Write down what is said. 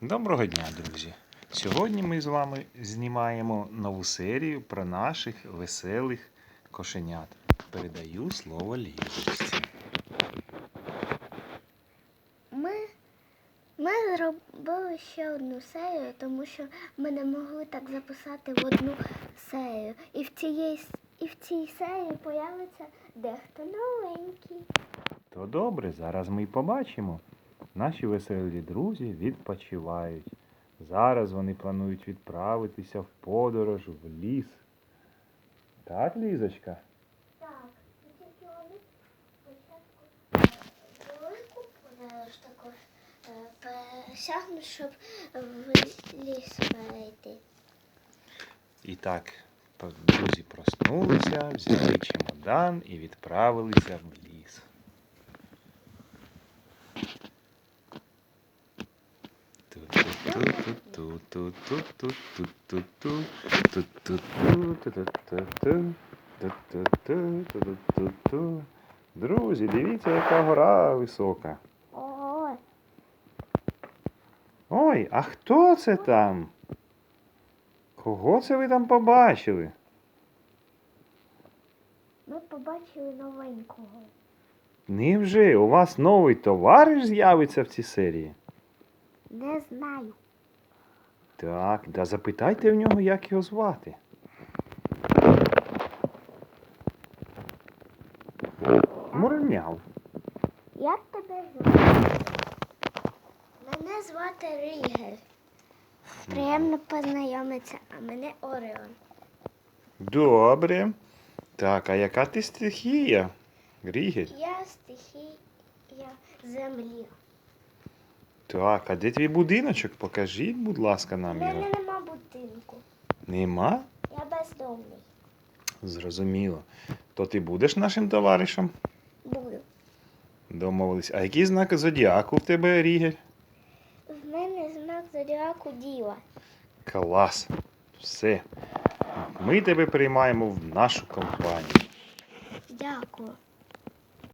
Доброго дня, друзі! Сьогодні ми з вами знімаємо нову серію про наших веселих кошенят. Передаю слово Лізочці. Ми, ми зробили ще одну серію, тому що ми не могли так записати в одну серію. І в, цієї, і в цій серії появиться дехто новенький. То добре, зараз ми й побачимо. Наші веселі друзі відпочивають. Зараз вони планують відправитися в подорож в ліс. Так, Лізочка? Так, тільки вони спочатку велику подорож також е, пересягнуть, щоб в ліс перейти. І так, друзі проснулися, взяли чемодан і відправилися в ліс. Друзі, дивіться, яка гора висока. Ой, а хто це там? Кого це ви там побачили? ми побачили новенького. Невже у вас новий товариш з'явиться в цій серії? Не знаю. Так, да запитайте в нього, як його звати. Мурмяв. Як тебе звати? Мене звати Рігель. Приємно познайомитися, а мене Оріон. Добре. Так, а яка ти стихія? Грігель? Я стихія землі. Так, а де твій будиночок? Покажіть, будь ласка, У нам мене його. нема будинку. Нема? Я бездомний. Зрозуміло. То ти будеш нашим товаришем? Буду. Домовились. А який знак зодіаку в тебе, Рігель? В мене знак зодіаку діва. Клас. Все. Ми тебе приймаємо в нашу компанію. Дякую.